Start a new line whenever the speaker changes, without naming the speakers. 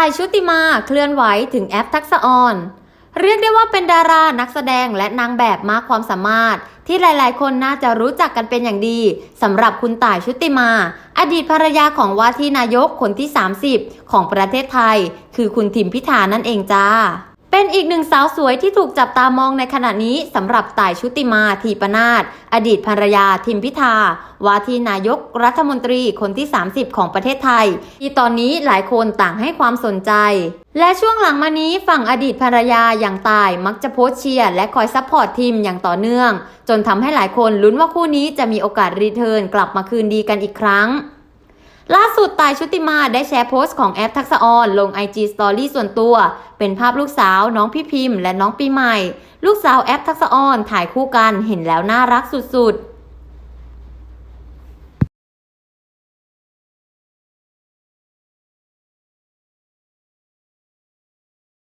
ตายชุติมาเคลื่อนไหวถึงแอปทักษะออน เรียกได้ว่าเป็นดารานักแสดงและนางแบบมากความสามารถ ที่หลายๆ คนน่าจะรู้จักกันเป็นอย่างดีสำหรับคุณต่ายชุติมา อดีตภรรยาของว่าที่นายกคนที่ 30 ของประเทศไทย คือคุณทิมพิธานั่นเองจ้า เป็นอีกหนึ่งสาวสวยที่ถูกจับตามองในขณะนี้สำหรับต่ายชุติมาทีปนาศอดีตภรรยาทิมพิธาว่าที่นายกรัฐมนตรีคนที่ 30 ของประเทศไทย ที่ตอนนี้หลายคนต่างให้ความสนใจ และช่วงหลังมานี้ฝั่งอดีตภรรยาอย่างตายมักจะโพสเชียร์และคอยซัพพอร์ตทีมอย่างต่อเนื่อง จนทำให้หลายคนลุ้นว่าคู่นี้จะมีโอกาสรีเทิร์นกลับมาคืนดีกันอีกครั้ง ล่าสุดตายชุติมาได้แชร์โพสต์ของแอปทักษะออนลง IG Story ส่วนตัว เป็นภาพลูกสาวน้องพี่พิมพ์และน้องปีใหม่ ลูกสาวแอปทักษะออนถ่ายคู่กันเห็นแล้วน่ารักสุดๆ